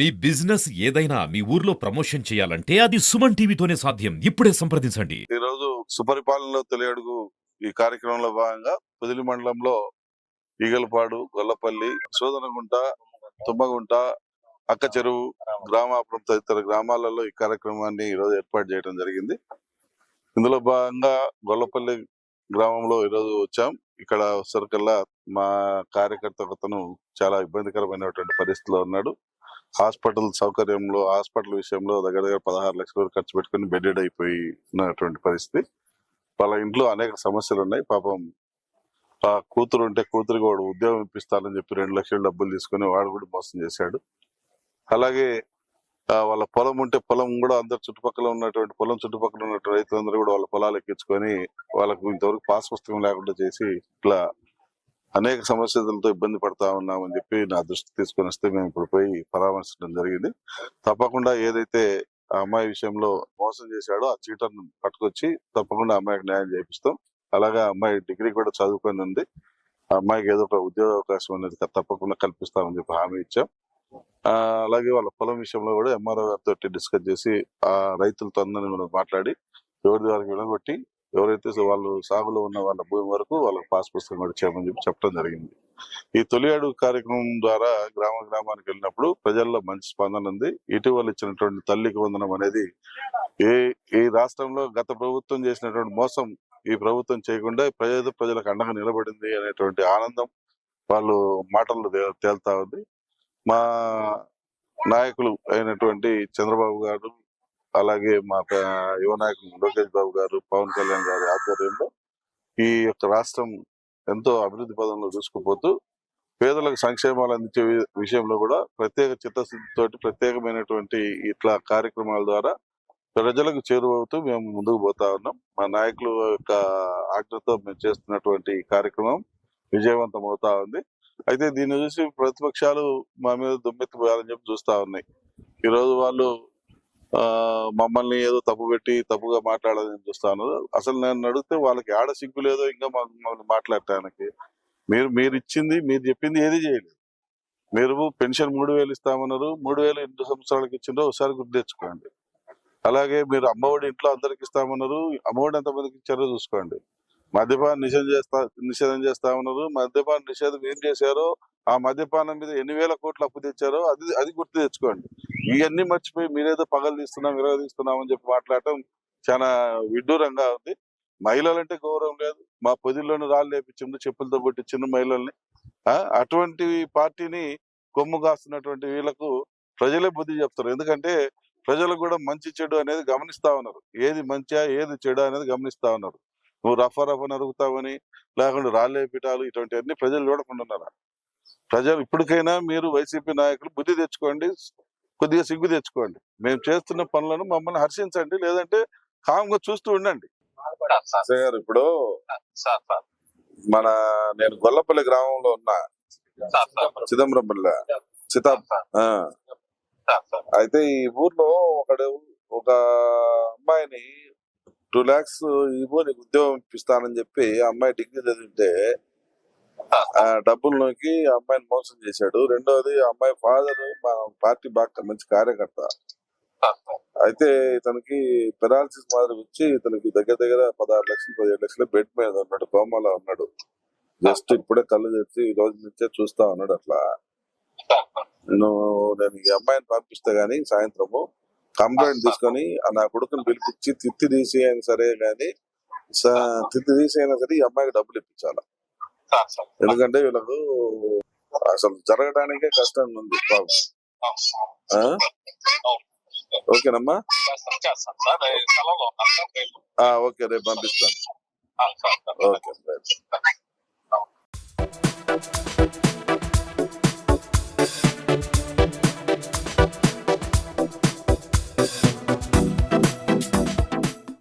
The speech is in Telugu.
మీ బిజినెస్ ఏదైనా మీ ఊర్లో ప్రమోషన్ చేయాలంటే అది సుమన్ టీవీతోనే సాధ్యం. ఇప్పుడే సంప్రదించండి. ఈ రోజు సుపరిపాలనలో తొలి అడుగు ఈ కార్యక్రమంలో భాగంగా పొదిలి మండలంలో ఈగలపాడు గొల్లపల్లి సోదనగుంట తుమ్మగుంట అక్క చెరువు గ్రామాపురం తదితర గ్రామాలలో ఈ కార్యక్రమాన్ని ఈ రోజు ఏర్పాటు చేయడం జరిగింది. ఇందులో భాగంగా గొల్లపల్లి గ్రామంలో ఈరోజు వచ్చాం. ఇక్కడ వచ్చేసరికల్లా మా కార్యకర్త ఒకతను చాలా ఇబ్బందికరమైనటువంటి పరిస్థితిలో ఉన్నాడు. హాస్పిటల్ సౌకర్యంలో హాస్పిటల్ విషయంలో దగ్గర దగ్గర పదహారు లక్షల వరకు ఖర్చు పెట్టుకుని బెడెడ్ అయిపోయి ఉన్నటువంటి పరిస్థితి. వాళ్ళ ఇంట్లో అనేక సమస్యలు ఉన్నాయి. పాపం ఆ కూతురు ఉంటే కూతురికి వాడు ఉద్యోగం ఇప్పిస్తానని చెప్పి రెండు లక్షల డబ్బులు తీసుకుని వాడు కూడా మోసం చేశాడు. అలాగే వాళ్ళ పొలం ఉంటే పొలం కూడా అందరు చుట్టుపక్కల ఉన్నటువంటి పొలం చుట్టుపక్కల ఉన్నటువంటి రైతులందరూ కూడా వాళ్ళ పొలాలు ఎక్కించుకొని వాళ్ళకు ఇంతవరకు పాస్ పుస్తకం లేకుండా చేసి ఇట్లా అనేక సమస్యలతో ఇబ్బంది పడతా ఉన్నామని చెప్పి నా దృష్టి తీసుకొని వస్తే మేము ఇప్పుడు పోయి పరామర్శించడం జరిగింది. తప్పకుండా ఏదైతే ఆ అమ్మాయి విషయంలో మోసం చేశాడో ఆ చీటర్ను పట్టుకొచ్చి తప్పకుండా అమ్మాయికి న్యాయం చేపిస్తాం. అలాగే అమ్మాయి డిగ్రీ కూడా చదువుకొని ఉంది. ఆ అమ్మాయికి ఏదో ఒక ఉద్యోగ అవకాశం అనేది తప్పకుండా కల్పిస్తామని చెప్పి హామీ ఇచ్చాం. అలాగే వాళ్ళ పొలం విషయంలో కూడా ఎంఆర్ఓ గారితో డిస్కస్ చేసి ఆ రైతులతో అందరినీ మనం మాట్లాడి ఎవరి వారికి విడగొట్టి ఎవరైతే వాళ్ళు సాగులో ఉన్న వాళ్ళ భూమి వరకు వాళ్ళకి పాస్ పుస్తకం కూడా చేయమని చెప్పి చెప్పడం జరిగింది. ఈ తొలి అడుగు కార్యక్రమం ద్వారా గ్రామ గ్రామానికి వెళ్ళినప్పుడు ప్రజల్లో మంచి స్పందన ఉంది. ఇటీవల ఇచ్చినటువంటి తల్లికి వందనం అనేది ఏ ఈ రాష్ట్రంలో గత ప్రభుత్వం చేసినటువంటి మోసం ఈ ప్రభుత్వం చేయకుండా ప్రజల ప్రజలకు అండగా నిలబడింది అనేటువంటి ఆనందం వాళ్ళు మాటల్లో తేలుతా తేల్తా ఉంది. మా నాయకులు అయినటువంటి చంద్రబాబు గారు అలాగే మా యువ నాయకులు లోకేష్ బాబు గారు పవన్ కళ్యాణ్ గారి ఆధ్వర్యంలో ఈ యొక్క రాష్ట్రం ఎంతో అభివృద్ధి పదంలో దూసుకుపోతూ పేదలకు సంక్షేమాలు అందించే విషయంలో కూడా ప్రత్యేక చిత్తశుద్ధితో ప్రత్యేకమైనటువంటి ఇట్లా కార్యక్రమాల ద్వారా ప్రజలకు చేరువవుతూ మేము ముందుకు పోతా ఉన్నాం. మా నాయకుల యొక్క ఆజ్ఞతో మేము చేస్తున్నటువంటి కార్యక్రమం విజయవంతం అవుతా ఉంది. అయితే దీన్ని చూసి ప్రతిపక్షాలు మా మీద దుమ్మెత్తిపోయాలని చెప్పి చూస్తా ఉన్నాయి. ఈ రోజు వాళ్ళు మమ్మల్ని ఏదో తప్పు పెట్టి తప్పుగా మాట్లాడాలని చూస్తాను. అసలు నేను అడిగితే వాళ్ళకి ఆడ సిగ్గు లేదో ఇంకా మమ్మల్ని మాట్లాడటానికి మీరు మీరు ఇచ్చింది మీరు చెప్పింది ఏది చేయలేదు. మీరు పెన్షన్ మూడు వేలు ఇస్తామన్నారు. మూడు వేలు ఎన్ని సంవత్సరాలకు ఇచ్చిందో ఒకసారి గుర్తు తెచ్చుకోండి. అలాగే మీరు అమ్మఒడి ఇంట్లో అందరికి ఇస్తామన్నారు. అమ్మఒడి ఎంతమందికి ఇచ్చారో చూసుకోండి. మద్యపానం నిషేధం చేస్తా నిషేధం చేస్తామన్నారు. మద్యపాన నిషేధం ఏం చేశారో ఆ మద్యపానం మీద ఎన్ని వేల కోట్లు అప్పు తెచ్చారో అది అది గుర్తు తెచ్చుకోండి. ఇవన్నీ మర్చిపోయి మీరేదో పగలు తీస్తున్నాం విరోధిస్తున్నాం అని చెప్పి మాట్లాడటం చాలా విడ్డూరంగా ఉంది. మహిళలంటే గౌరవం లేదు. మా పొదిల్లోని రాళ్ళు లేపించింది చెప్పులతో కొట్టించిండు మహిళల్ని. ఆ, అటువంటి పార్టీని కొమ్ము కాస్తున్నటువంటి వీళ్ళకు ప్రజలే బుద్ధి చెప్తారు. ఎందుకంటే ప్రజలు కూడా మంచి చెడు అనేది గమనిస్తా ఉన్నారు. ఏది మంచిగా ఏది చెడు అనేది గమనిస్తా ఉన్నారు. నువ్వు రఫా రఫా నరుగుతావని లేకుండా రాళ్ళేపిటాలు ఇటువంటి అన్ని ప్రజలు చూడకుండా ఉన్నారు. ప్రజలు ఇప్పటికైనా మీరు వైసీపీ నాయకులు బుద్ధి తెచ్చుకోండి. కొద్దిగా సిగ్గు తెచ్చుకోండి. మేము చేస్తున్న పనులను మమ్మల్ని హర్షించండి లేదంటే కామ్గా చూస్తూ ఉండండి. ఇప్పుడు సార్ సార్ మన నేను గొల్లపల్లి గ్రామంలో ఉన్న. Sir sir Chidambarampalli. చితా ఆ, సార్ సార్. అయితే ఈ ఊర్లో ఒకడు ఒక అమ్మాయిని టూ లాక్స్ ఇవ్వు నీకు ఉద్యోగం ఇప్పిస్తానని చెప్పి ఆ అమ్మాయి డిగ్రీ చదివితే ఆ డబ్బులు నోకి ఆ అమ్మాయిని మోసం చేశాడు. రెండోది అమ్మాయి ఫాదర్ మా పార్టీ బాగా మంచి కార్యకర్త. అయితే ఇతనికి పెరాలసిస్ మాదిరి వచ్చి ఇతనికి దగ్గర దగ్గర పదహారు లక్షలు పదిహేడు లక్షలు బెడ్ మీద ఉన్నాడు కోమాలో ఉన్నాడు. జస్ట్ ఇప్పుడే కళ్ళు తెచ్చి ఈ రోజు నుంచే చూస్తా ఉన్నాడు అట్లా. నేను నేను ఈ అమ్మాయిని పంపిస్తే గానీ సాయంత్రము కంప్లైంట్ తీసుకొని నా కొడుకుని పిలిపించి తిత్తి తీసి అయినా సరే గానీ తిత్తి తీసి అయినా సరే ఈ అమ్మాయికి డబ్బులు ఇప్పించాలి? ఎందుకంటే వీళ్ళకు అసలు జరగడానికే కష్టం ఉంది బాబు? ఓకేనమ్మా? ఓకే రేపు పంపిస్తాను. Okay right